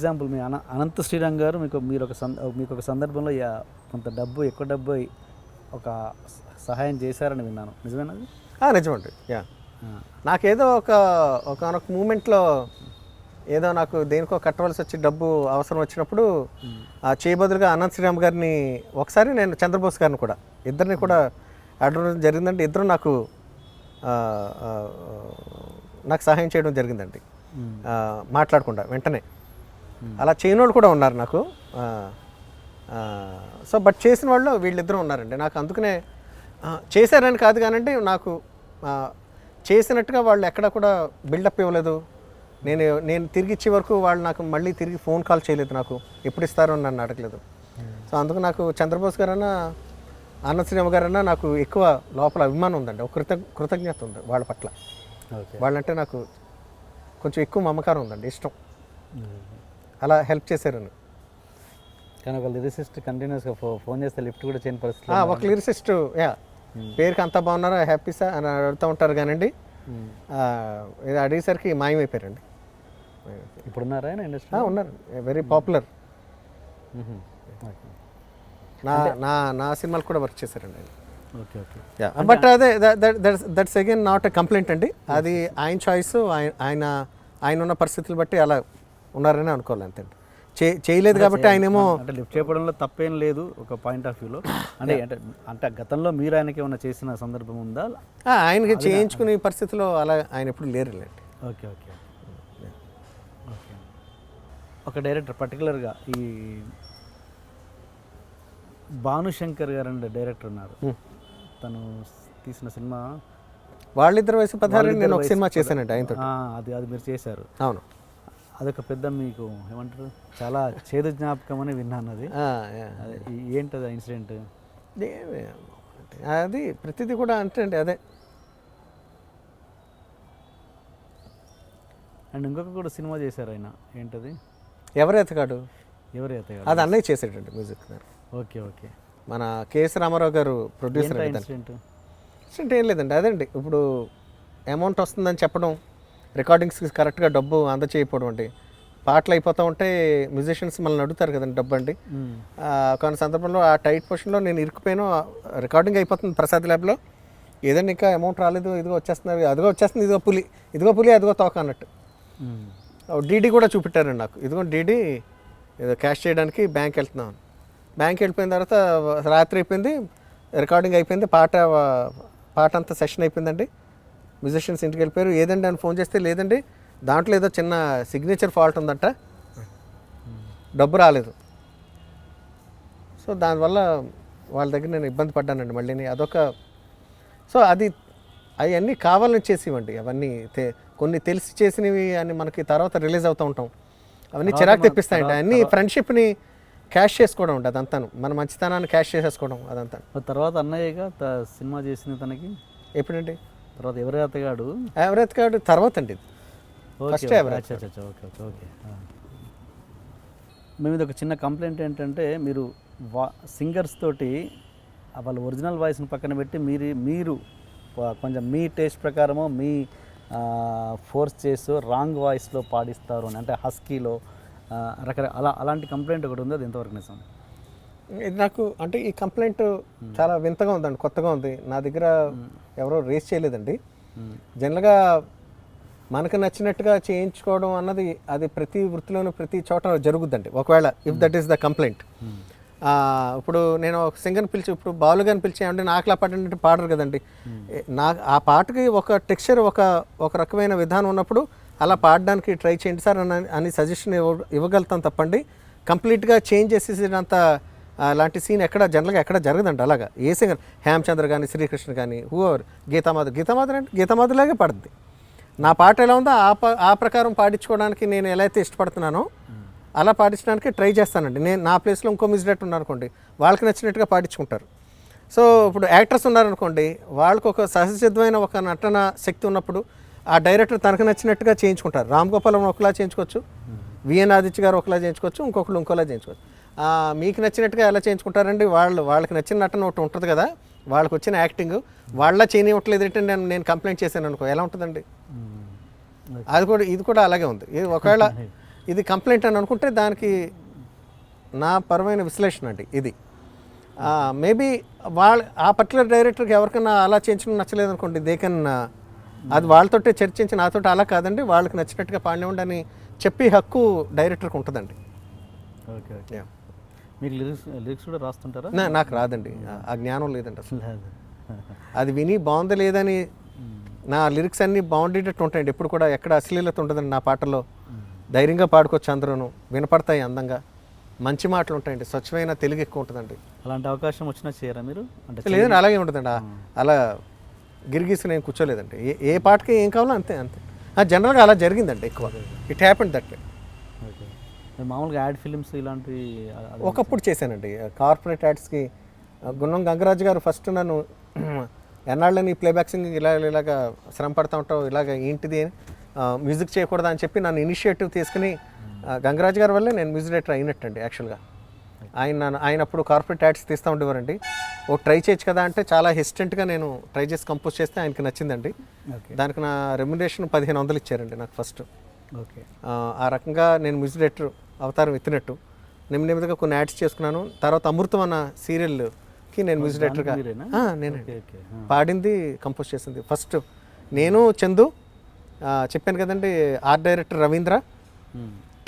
Example మీ అన అనంత శ్రీరామ్ గారు మీకు మీరు ఒక సంద మీకు ఒక సందర్భంలో యా- కొంత డబ్బు ఎక్కువ డబ్బు ఒక సహాయం చేశారని విన్నాను. నిజమేనది నిజమండి. యా. నాకేదో ఒక ఒకనొక మూమెంట్లో ఏదో నాకు దేనికో కట్టవలసి వచ్చి డబ్బు అవసరం వచ్చినప్పుడు ఆ చేయబదులుగా అనంత్ శ్రీరామ్ గారిని ఒకసారి నేను చంద్రబోస్ గారిని కూడా ఇద్దరిని కూడా అడగడం జరిగిందంటే ఇద్దరు నాకు నాకు సహాయం చేయడం జరిగిందండి. మాట్లాడకుండా వెంటనే. అలా చేయని వాళ్ళు కూడా ఉన్నారు నాకు. సో బట్ చేసిన వాళ్ళు వీళ్ళిద్దరూ ఉన్నారండి. నాకు అందుకనే చేశారని కాదు కానండి నాకు చేసినట్టుగా వాళ్ళు ఎక్కడ కూడా బిల్డప్ ఇవ్వలేదు. నేను నేను తిరిగి ఇచ్చే వరకు వాళ్ళు నాకు మళ్ళీ తిరిగి ఫోన్ కాల్ చేయలేదు నాకు. ఎప్పుడు ఇస్తారో నన్ను అడగలేదు. సో అందుకు నాకు చంద్రబోస్ గారన్నా ఆనంద్ శ్రీరామ్ గారన్నా నాకు ఎక్కువ లోపల అభిమానం ఉందండి. ఒక కృత కృతజ్ఞత ఉంది వాళ్ళ పట్ల. వాళ్ళంటే నాకు కొంచెం ఎక్కువ మమకారం ఉందండి. ఇష్టం. అలా హెల్ప్ చేశారని. కానీ ఒక లిరిసిస్ట్ కంటిన్యూస్గా ఫో ఫోన్ చేస్తే లిఫ్ట్ కూడా చేయని పరిస్థితి ఒక లిరిసిస్ట్ యా. పేరుకి అంతా బాగున్నారా? Happy sir? అని అడుగుతూ ఉంటారు కానండి. ఆ, ఇది అడిగేసరికి మాయమైపోయారండి. ఇప్పుడున్నారా ఆయన ఇండస్ట్రీ ఉన్నారు. వెరీ పాపులర్ ఓకే నా నా నా సినిమాలు కూడా వర్క్ చేశారండి ఆయన. ఓకే ఓకే బట్ అదే that's again not a complaint అండి. అది ఆయన చాయిస్ ఆయన ఆయన ఉన్న పరిస్థితులు బట్టి అలా ఉన్నారని అనుకోవాలి అంతే అండి చే- చేయలేదు కాబట్టి ఆయనేమో అంటే లిఫ్ట్ చేయడంలో తప్పేం లేదు ఒక పాయింట్ ఆఫ్ వ్యూలో అంటే అంటే అంటే గతంలో మీరు ఆయనకి ఏమైనా చేసిన సందర్భం ఉందా? ఆయనకి చేయించుకునే పరిస్థితిలో అలా ఆయన ఎప్పుడు లేరులేండి. Okay okay okay. ఒక డైరెక్టర్ పర్టికులర్గా ఈ భానుశంకర్ గారు అనే డైరెక్టర్ ఉన్నారు. తను తీసిన సినిమా వాళ్ళిద్దరు వయసు పదహారు నేను ఒక సినిమా చేశానండి ఆయనతో అది అది మీరు చేశారు. అవును. అదొక పెద్ద మీకు ఏమంటారు? చాలా చేదు జ్ఞాపకం అని విన్నాను అది. అది ఏంటది ఆ ఇన్సిడెంట్? అది ప్రతిదీ కూడా అంటే అండి అదే. అండ్ ఇంకొక కూడా సినిమా చేశారు ఆయన. ఏంటది? ఎవరు ఎతకాడు ఎవరు అతగారు అది అన్నయ్య చేసేటండి మ్యూజిక్ ఓకే ఓకే. మన కేఎస్ రామారావు గారు ప్రొడ్యూసర్ అండి. ఇన్సిడెంట్ ఏం లేదండి అదండి. ఇప్పుడు అమౌంట్ వస్తుందని చెప్పడం రికార్డింగ్స్కి కరెక్ట్గా డబ్బు అందచేయకపోవడం అండి పాటలు అయిపోతూ ఉంటే మ్యూజిషియన్స్ మనల్ని అడుగుతారు కదండి డబ్బు అండి కొన్ని సందర్భంలో ఆ టైట్ పొజిషన్లో నేను ఇరుక్కుపోయాను. రికార్డింగ్ అయిపోతుంది ప్రసాద్ ల్యాబ్లో. ఏదండి ఇంకా అమౌంట్ రాలేదు ఇదిగో వచ్చేస్తున్నారు అదిగో వచ్చేస్తుంది ఇదిగో పులి ఇదిగో పులి అదిగో తోక అన్నట్టు. డీడీ కూడా చూపెట్టారండి నాకు. ఇదిగో డీడీ ఏదో క్యాష్ చేయడానికి బ్యాంక్ వెళ్తున్నాను. బ్యాంక్ వెళ్ళిపోయిన తర్వాత రాత్రి అయిపోయింది రికార్డింగ్ అయిపోయింది పాట పాట అంతా సెషన్ అయిపోయిందండి. మ్యూజిషియన్స్ ఇంటికి వెళ్ళిపోయారు. ఏదండి అని ఫోన్ చేస్తే లేదండి దాంట్లో ఏదో చిన్న సిగ్నేచర్ ఫాల్ట్ ఉందంట. డబ్బు రాలేదు. సో దానివల్ల వాళ్ళ దగ్గర నేను ఇబ్బంది పడ్డానండి మళ్ళీ అదొక సో అది అవన్నీ కావాలని చేసేవండి. అవన్నీ కొన్ని తెలిసి చేసినవి అని మనకి తర్వాత రిలీజ్ అవుతూ ఉంటాం. అవన్నీ చిరాకు తెప్పిస్తాయండి. అన్నీ ఫ్రెండ్షిప్ని క్యాష్ చేసుకోవడం ఉంటుంది అదంతాను. మన మంచితనాన్ని క్యాష్ చేసేసుకోవడం అదంతా తర్వాత అన్నయ్యగా సినిమా చేసింది తనకి? ఎప్పుడండి? తర్వాత ఎవరి అతగాడు ఎవరైతే కాబట్టి తర్వాత అండి. Okay, okay. ఓకే. మేము ఇది ఒక చిన్న కంప్లైంట్ ఏంటంటే మీరు వా సింగర్స్ తోటి వాళ్ళ ఒరిజినల్ వాయిస్ని పక్కన పెట్టి మీరు మీరు కొంచెం మీ టేస్ట్ ప్రకారము మీ ఫోర్స్ చేస్తూ రాంగ్ వాయిస్లో పాడిస్తారు అని అంటే హస్కీలో రకరకాల అలా అలాంటి కంప్లైంట్ ఒకటి ఉంది అది ఎంతవరకు నిజం నాకు అంటే ఈ కంప్లైంట్ చాలా వింతగా ఉందండి కొత్తగా ఉంది. నా దగ్గర ఎవరో రేస్ చేయలేదండి. జనరల్గా మనకు నచ్చినట్టుగా చేయించుకోవడం అన్నది అది ప్రతి వృత్తిలోనూ ప్రతి చోట జరుగుద్దండి. ఒకవేళ if that is the complaint ఇప్పుడు నేను ఒక సింగర్ పిలిచి ఇప్పుడు బాలుగాని పిలిచి అంటే నాకులా అంటే పాడరు కదండి. నా ఆ పాటకి ఒక టెక్స్చర్ ఒక ఒక రకమైన విధానం ఉన్నప్పుడు అలా పాడడానికి ట్రై చేయండి సార్ అని అని సజెషన్ ఇవ్వ ఇవ్వగలుగుతాం తప్పండి. కంప్లీట్గా చేంజ్ చేసేసినంత అలాంటి సీన్ ఎక్కడ జనరల్గా ఎక్కడ జరగదండి అలాగా. ఏ సింగర్ హేమచంద్ర కానీ శ్రీకృష్ణ కానీ హూ ఎవర్ గీతామాధవ్ అంటే గీతామాధులాగే పడుద్ది. నా పాట ఎలా ఉందో ఆ ప ఆ ప్రకారం పాడించుకోవడానికి నేను ఎలా అయితే ఇష్టపడుతున్నానో అలా పాడించడానికి ట్రై చేస్తానండి. నేను నా ప్లేస్లో ఇంకో మ్యూజిక్ ఉన్నారనుకోండి వాళ్ళకి నచ్చినట్టుగా పాడించుకుంటారు. సో ఇప్పుడు యాక్టర్స్ ఉన్నారనుకోండి వాళ్ళకు ఒక సహజసిద్ధమైన ఒక నటన శక్తి ఉన్నప్పుడు ఆ డైరెక్టర్ తనకు నచ్చినట్టుగా చేయించుకుంటారు. రామ్ గోపాలం ఒకలా చేయించుకోవచ్చు విఎన్ ఆదిత్య గారు ఒకలా చేయించుకోవచ్చు ఇంకొకరు ఇంకోలా చేయించుకోవచ్చు. మీకు నచ్చినట్టుగా ఎలా చేయించుకుంటారండి? వాళ్ళు వాళ్ళకి నచ్చిన నటన ఒకటి ఉంటుంది కదా వాళ్ళకి వచ్చిన యాక్టింగ్ వాళ్ళ చేయనివ్వట్లేదు ఏంటంటే నేను నేను కంప్లైంట్ చేశాను అనుకో ఎలా ఉంటుందండి? మ్మ్. అది కూడా ఇది కూడా అలాగే ఉంది. ఇది ఒకవేళ ఇది కంప్లైంట్ అని అనుకుంటే దానికి నా పరమైన విశ్లేషణ అండి ఇది. మేబీ వాళ్ళ ఆ పర్టికులర్ డైరెక్టర్కి ఎవరికైనా అలా చేయించడం నచ్చలేదు అనుకోండి దే కెన్ అది వాళ్ళతోటే చర్చించి నాతోటి అలా కాదండి వాళ్ళకి నచ్చినట్టుగా పాడినివ్వండి అని చెప్పి హక్కు డైరెక్టర్కి ఉంటుందండి. Okay okay. మీకు లిరిక్స్ లిరిక్స్ కూడా రాస్తుంటారా? నాకు రాదండి. ఆ- జ్ఞానం లేదండి అసలు. అది విని బాగుందా లేదని నా లిరిక్స్ అన్నీ బాగుండేటట్టు ఉంటాయండి. ఎప్పుడు కూడా ఎక్కడ అశ్లీలత ఉండదండి నా పాటల్లో. ధైర్యంగా పాడుకోవచ్చు అందరూను వినపడతాయి అందంగా. మంచి మాటలు ఉంటాయండి. స్వచ్ఛమైన తెలుగు ఎక్కువ ఉంటుందండి. అలాంటి అవకాశం వచ్చినా చేయరా మీరు? అంటే లేదండి అలాగే ఉంటుందండి. అలా గిరిగీసి నేను కూర్చోలేదండి. ఏ ఏ పాటకి ఏం కావాలో అంతే అంతే. ఆ, జనరల్గా అలా జరిగిందండి ఎక్కువ. It happened that. మామూలుగా యాడ్ ఫిలిమ్స్ ఇలాంటివి ఒకప్పుడు చేశానండి. కార్పొరేట్ యాడ్స్కి గున్నం గంగరాజు గారు ఫస్ట్ నన్ను ఎన్నాళ్ళని ప్లేబ్యాక్ సింగింగ్ ఇలా ఇలాగా శ్రమ పడతా ఉంటావు ఇలాగ ఏంటిది అని మ్యూజిక్ చేయకూడదా అని చెప్పి నన్ను ఇనిషియేటివ్ తీసుకుని గంగరాజు గారి వల్లే నేను మ్యూజిక్ డైరెక్టర్ అయినట్టండి యాక్చువల్గా. ఆయన ఆయన అప్పుడు కార్పొరేట్ యాడ్స్ తీస్తూ ఉండేవారండి. ఓ ట్రై చేయొచ్చు కదా అంటే చాలా హెసిటెంట్గా నేను ట్రై చేసి కంపోజ్ చేస్తే ఆయనకి నచ్చిందండి. ఓకే. దానికి నా రెమ్యునరేషన్ పదిహేను వందలు ఇచ్చారండి నాకు ఫస్ట్. ఓకే. ఆ రకంగా నేను మ్యూజిక్ డైరెక్టర్ అవతారం ఎత్తినట్టు. నెమ్మది నెమ్మదిగా కొన్ని యాడ్స్ చేసుకున్నాను. తర్వాత అమృతం అన్న సీరియల్కి నేను మ్యూజిక్ డైరెక్టర్గా నేనే. పాడింది కంపోజ్ చేసింది. ఫస్ట్ నేను చందు చెప్పాను కదండి art director Ravindra.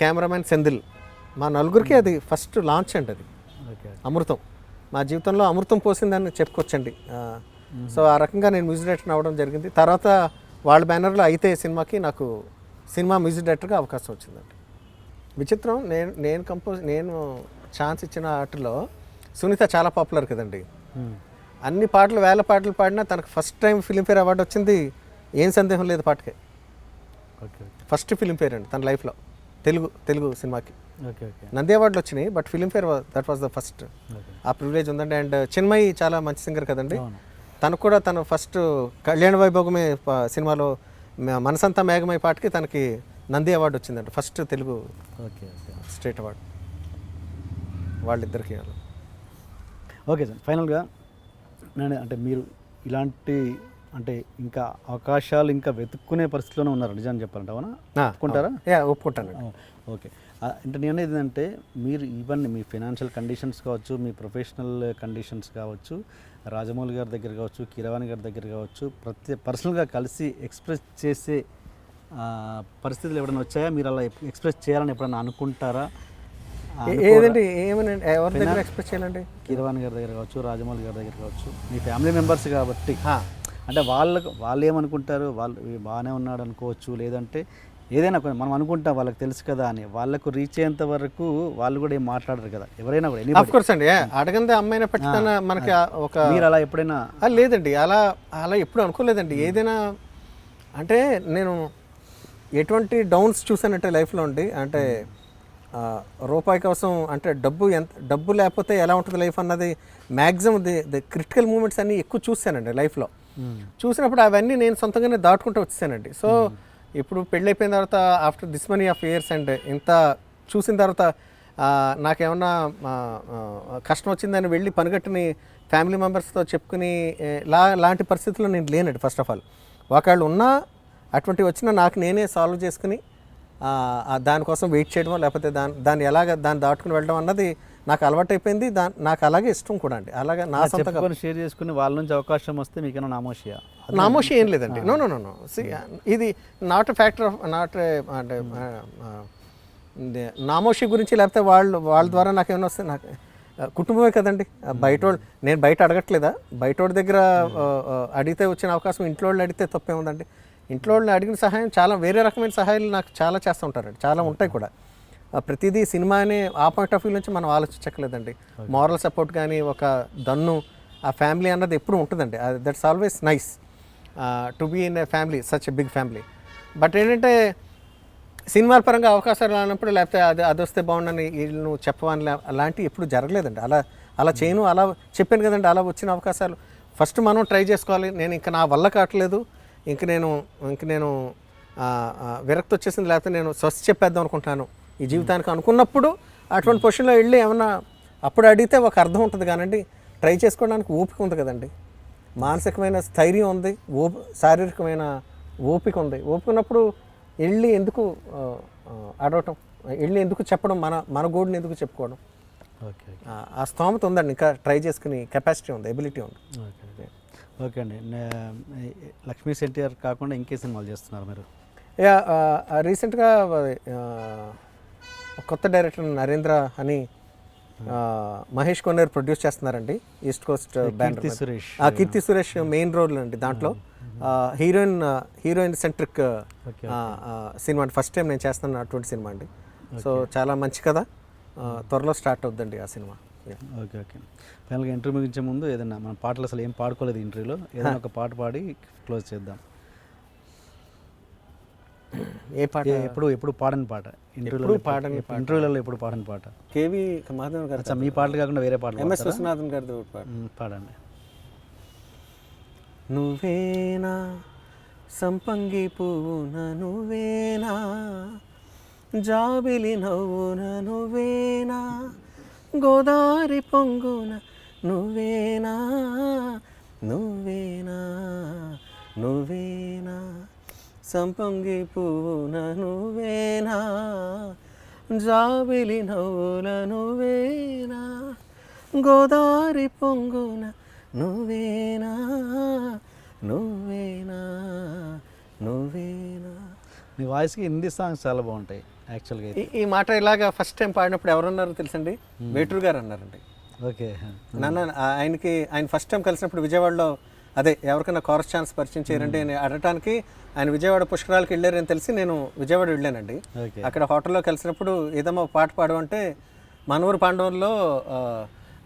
Cameraman Sendil. మా నలుగురికి అది ఫస్ట్ లాంచ్ అండి అది. అమృతం. మా జీవితంలో అమృతం పోసిందని చెప్పుకోవచ్చండి. సో ఆ రకంగా నేను మ్యూజిక్ డైరెక్టర్ అవ్వడం జరిగింది. తర్వాత వాళ్ళ బ్యానర్లో అయితే సినిమాకి నాకు సినిమా మ్యూజిక్ డైరెక్టర్గా అవకాశం వచ్చిందండి. విచిత్రం. నేను నేను కంపోజ్ నేను ఛాన్స్ ఇచ్చిన ఆటలో సునీత చాలా పాపులర్ కదండి. మ్మ్. అన్ని పాటలు వేల పాటలు పాడినా తనకు ఫస్ట్ టైం ఫిలింఫేర్ అవార్డు వచ్చింది. ఏం సందేహం లేదు పాటకే. ఫస్ట్ ఫిలింఫేర్ అండి తన లైఫ్లో తెలుగు తెలుగు సినిమాకి. ఓకే ఓకే నంది అవార్డులు వచ్చినాయి but Filmfare that was the first ఆ ప్రివిలేజ్ ఉందండి. అండ్ చిన్మయి చాలా మంచి సింగర్ కదండి. తనకు కూడా తను ఫస్ట్ కళ్యాణ వైభోగమే సినిమాలో మనసంతా మేఘమై పాటకి తనకి నంది అవార్డు వచ్చిందండి first Telugu okay okay. State award. వాళ్ళిద్దరికి ఓకే సార్ ఫైనల్గా నేను అంటే మీరు ఇలాంటి అంటే ఇంకా అవకాశాలు ఇంకా వెతుక్కునే పరిస్థితిలోనే ఉన్నారు నిజాన్ని చెప్పాలంటే అవునా? ఒప్పుకుంటారా? యా ఒప్పుకుంటాను ఓకే. అంటే నేను ఏంటంటే మీరు ఈవెన్ మీ ఫైనాన్షియల్ కండిషన్స్ కావచ్చు మీ ప్రొఫెషనల్ కండిషన్స్ కావచ్చు రాజమౌళి గారి దగ్గర కావచ్చు కిరవాణి గారి దగ్గర కావచ్చు ప్రతి పర్సనల్గా కలిసి ఎక్స్ప్రెస్ చేసే పరిస్థితులు ఎప్పుడైనా వచ్చాయా? మీరు అలా ఎక్స్ప్రెస్ చేయాలని ఎప్పుడైనా అనుకుంటారా? ఏదండి? ఏమని ఎవరి దగ్గర ఎక్స్ప్రెస్ చేయాలండి? కీరవాణి గారి దగ్గర కావచ్చు రాజమౌళి గారి దగ్గర కావచ్చు మీ ఫ్యామిలీ మెంబర్స్ కాబట్టి అంటే వాళ్ళకు వాళ్ళు ఏమనుకుంటారు? వాళ్ళు "ఈ బాగానే ఉన్నాడు అనుకోవచ్చు లేదంటే ఏదైనా మనం అనుకుంటాం వాళ్ళకి తెలుసు కదా అని వాళ్ళకు రీచ్ అయ్యేంత వరకు వాళ్ళు కూడా ఏం మాట్లాడరు కదా ఎవరైనా కూడా ఆఫ్ anybody. కోర్స్ అండి. అడగందే అమ్మాయిన పట్టిన మనకి ఒక మీరు అలా ఎప్పుడైనా లేదండి. అలా అలా ఎప్పుడు అనుకోలేదండి. ఏదైనా అంటే నేను ఎటువంటి డౌన్స్ చూసానంటే లైఫ్లో అండి. అంటే రూపాయి కోసం అంటే డబ్బు ఎంత డబ్బు లేకపోతే ఎలా ఉంటుంది లైఫ్ అన్నది maximum the the critical moments అన్నీ ఎక్కువ చూశానండి లైఫ్లో. చూసినప్పుడు అవన్నీ నేను సొంతంగానే దాటుకుంటూ వచ్చేసానండి. సో ఇప్పుడు పెళ్ళైపోయిన తర్వాత after this many of years and ఇంత చూసిన తర్వాత నాకేమన్నా కష్టం వచ్చిందని వెళ్ళి పనిగట్టుని ఫ్యామిలీ మెంబర్స్తో చెప్పుకుని లా లాంటి పరిస్థితుల్లో నేను లేనండి ఫస్ట్ ఆఫ్ ఆల్. ఒకళ్ళు ఉన్నా అటువంటి వచ్చినా నాకు నేనే సాల్వ్ చేసుకుని దానికోసం వెయిట్ చేయడం లేకపోతే దాని దాన్ని ఎలాగ దాన్ని దాటుకుని వెళ్ళడం అన్నది నాకు అలవాటు అయిపోయింది దా నాకు అలాగే ఇష్టం కూడా అండి. అలాగే నా చెప్పుకొని షేర్ చేసుకుని వాళ్ళ నుంచి అవకాశం వస్తే మీకేమో నామోషియా? నామోషి ఏం లేదండి. నో నో నో నో ఇది నాట్ ఫ్యాక్టర్ ఆఫ్ నాట్ అంటే ఇది నామోషి గురించి లేకపోతే వాళ్ళు వాళ్ళ ద్వారా నాకు ఏమైనా వస్తే నాకు కుటుంబమే కదండి. ఆ, బయటోళ్ళు నేను బయట అడగట్లేదా? బయటోడి దగ్గర అడిగితే వచ్చిన అవకాశం ఇంట్లో వాళ్ళు అడిగితే తప్పే ఉందండి ఇంట్లో వాళ్ళు అడిగిన సహాయం చాలా వేరే రకమైన సహాయాలు నాకు చాలా చేస్తూ ఉంటారండి. చాలా ఉంటాయి కూడా. ప్రతిదీ సినిమా అనే ఆ పాయింట్ ఆఫ్ వ్యూ నుంచి మనం ఆలోచించక్కలేదండి మారల్ సపోర్ట్ కానీ ఒక దన్ను ఆ ఫ్యామిలీ అన్నది ఎప్పుడు ఉంటుందండి. That's always nice to be in a family such a big family but ఏంటంటే సినిమాల పరంగా అవకాశాలు రానప్పుడు లేకపోతే అది అది వస్తే బాగుండని వీళ్ళు నువ్వు చెప్పవని అలాంటివి ఎప్పుడు జరగలేదండి. అలా అలా చేయను అలా చెప్పాను కదండి అలా వచ్చిన అవకాశాలు. ఫస్ట్ మనం ట్రై చేసుకోవాలి. నేను ఇంకా నా వల్ల కావట్లేదు. ఇంక నేను ఇంక నేను విరక్తి వచ్చేసింది. లేకపోతే నేను స్వస్థ చెప్పేద్దాం అనుకుంటున్నాను ఈ జీవితానికి అనుకున్నప్పుడు అటువంటి పొజిషన్లో వెళ్ళి ఏమన్నా అప్పుడు అడిగితే ఒక అర్థం ఉంటుంది కానండి. ట్రై చేసుకోవడానికి ఓపిక ఉంది కదండి. మానసికమైన స్థైర్యం ఉంది. ఓపి శారీరకమైన ఓపిక ఉంది. ఓపిక ఉన్నప్పుడు వెళ్ళి ఎందుకు అడవటం వెళ్ళి ఎందుకు చెప్పడం మన మన గోడుని ఎందుకు చెప్పుకోవడం. ఆ స్తోమత ఉందండి. ఇంకా ట్రై చేసుకుని కెపాసిటీ ఉంది ఎబిలిటీ ఉంది. ఓకే అండి. లక్ష్మీ ఎన్టీఆర్ కాకుండా ఇంకే సినిమాలు చేస్తున్నారు మీరు. యా రీసెంట్గా కొత్త డైరెక్టర్ నరేంద్ర అని మహేష్ కొన్నేరు ప్రొడ్యూస్ చేస్తున్నారండి. East Coast band Keerthy Suresh. ఆ కీర్తి సురేష్ మెయిన్ రోల్ అండి దాంట్లో. హీరోయిన్ హీరోయిన్ సెంట్రిక్ సినిమా అండి. ఫస్ట్ టైం నేను చేస్తున్నాను అటువంటి సినిమా అండి. సో చాలా మంచి కదా త్వరలో స్టార్ట్ అవుద్దండి ఆ సినిమా. Okay okay. ఫైనల్గా ఇంటర్వ్యూ ముగించే ముందు ఏదైనా మన పాటలు అసలు ఏం పాడుకోలేదు ఇంటర్వ్యూలో ఏదైనా ఒక పాట పాడి క్లోజ్ చేద్దాం. ఏ పాట? ఎప్పుడు ఎప్పుడు పాడని పాట. ఇంటర్వ్యూలో పాడని. ఇంటర్వ్యూలలో ఎప్పుడు పాడని పాట. కేవి మాధవన్ గారు మీ పాటలు కాకుండా వేరే పాటలు ఎంఎస్? విశ్వనాథన్ పాట మ్, పాడండి. నువ్వేనా? సంపంగి పువ్వున నువ్వేనా? జాబిలి నవ్వున నువ్వేనా? గోదారి పొంగున నువ్వేనా? నువ్వేనా? నువ్వేనా? సంపంగి పువ్వున నువ్వేనా? జాబిలి నవ్వుల నువ్వేనా? గోదారి పొంగున నువ్వేనా? నువ్వేనా? నువ్వేనా? మీ వాయిస్కి హిందీ సాంగ్స్ చాలా బాగుంటాయి యాక్చువల్గా ఈ మాట ఇలాగా ఫస్ట్ టైం పాడినప్పుడు ఎవరన్నారో తెలుసండి? వేటూరు గారు అన్నారండి. ఓకే. నన్ను ఆయనకి ఆయన ఫస్ట్ టైం కలిసినప్పుడు విజయవాడలో అదే ఎవరికైనా కోరస్ ఛాన్స్ పరిచయం చేయండి అని అడగటానికి ఆయన విజయవాడ పుష్కరాలకు వెళ్ళారని తెలిసి నేను విజయవాడ వెళ్ళానండి. అక్కడ హోటల్లో కలిసినప్పుడు ఏదమ్మా పాట పాడమంటే మనూరు పాండవుల్లో ఆ,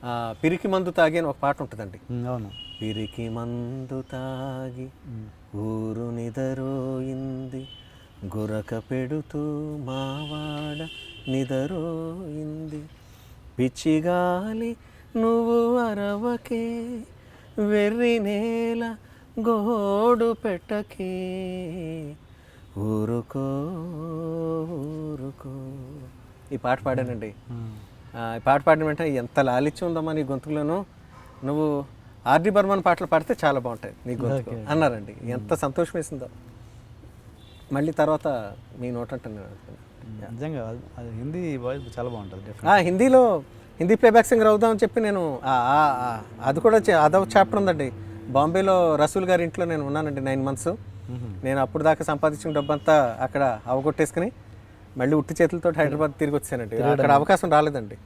ఆ, పిరికి మందు తాగి అని ఒక పాట ఉంటుందండి. మ్, అవును. పిరికి మందు తాగి ఊరు నిదరోయింది గురక పెడుతూ మావాడ నిదరోయింది. పిచ్చిగాలి నువ్వు అరవకే వెర్రి నేల గోడు పెట్టకే. ఊరుకో ఊరుకో. ఈ పాట పాడానండి. ఈ పాట పాడిన వెంటనే ఎంత లాలిత్యం ఉందమ్మా నీ గొంతులోను. నువ్వు ఆర్డి బర్మన్ పాటలు పాడితే చాలా బాగుంటాయి నీ గొంతుకు అన్నారండి. ఎంత సంతోషం వేసిందో మళ్ళీ తర్వాత మీ నోట నిజంగా అది- హిందీ వాయిస్ చాలా బాగుంటుంది హిందీలో హిందీ ప్లేబ్యాక్ సింగర్ అవుదామని చెప్పి నేను అది కూడా అదొక చాప్టర్ ఉందండి. బాంబేలో రసూల్ గారి ఇంట్లో నేను ఉన్నానండి నైన్ మంత్స్ నేను అప్పుడు దాకా సంపాదించిన డబ్బంతా అక్కడ అవగొట్టేసుకుని మళ్ళీ ఉట్టి చేతులతో హైదరాబాద్ తిరిగి వచ్చానండి. అక్కడ అవకాశం రాలేదండి.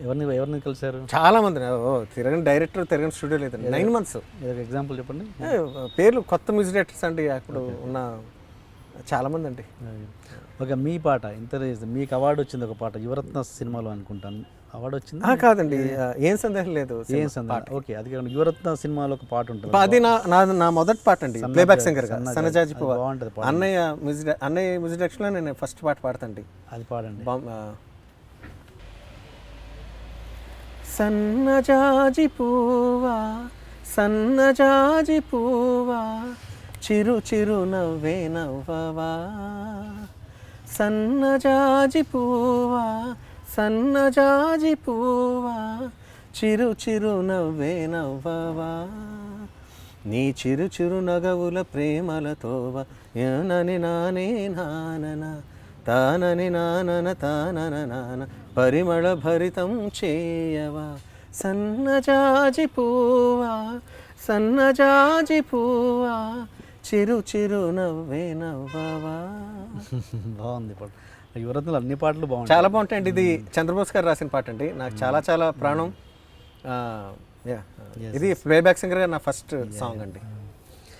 ఎవరిని ఎవరిని కలిశారు? చాలా మంది ఓ తిరగని డైరెక్టర్ తిరగని స్టూడియో లేదండి. నైన్ మంత్స్ ఎగ్జాంపుల్ చెప్పండి. పేర్లు కొత్త మ్యూజిక్ డైరెక్టర్స్ అండి అప్పుడు ఉన్న చాలా మంది అండి. ఓకే మీ పాట ఇంత మీకు అవార్డు వచ్చింది ఒక పాట యువరత్న సినిమాలో అనుకుంటాను. అవార్డు వచ్చింది? కాదండి. ఏం సందేహం లేదు ఏం సందర్భం ఓకే అది కాకుండా యువరత్న సినిమాలో ఒక పాట ఉంటుంది. అది నా నా మొదటి పాట అండి. ప్లేబ్యాక్ సింగర్ సన్నజాజి బాగుంటుంది అన్నయ్య మ్యూజిక్ అన్నయ్య మ్యూజిక్ డైరెక్షన్లో నేను ఫస్ట్ పాట పాడతాండి అది పాడండి. సన్నజాజి పువ్వా సన్నజాజి పువ్వా చిరు చిరు నవ్వే నవ్వవా. సన్నజాజి పూవా సన్నజాజి పూవా చిరు చిరు నవ్వే నవ్వవా. నీ చిరు చిరు నగవుల ప్రేమలతోవ నని నానే నానన తానని నానన తానన నాన పరిమళ భరితం చేయవా. సన్నజాజి పూవా సన్నజాజి పూవా చిరు చిరు నవ్వే నవ్వవా? బాగుంది పాట. యువరత్నలో అన్ని పాటలు బాగుంటాయి. చాలా బాగుంటాయండి. ఇది చంద్రబోస్ గారు రాసిన పాట అండి. నాకు చాలా చాలా ప్రాణం. ఇది ప్లేబ్యాక్ సింగర్ నా ఫస్ట్ సాంగ్ అండి.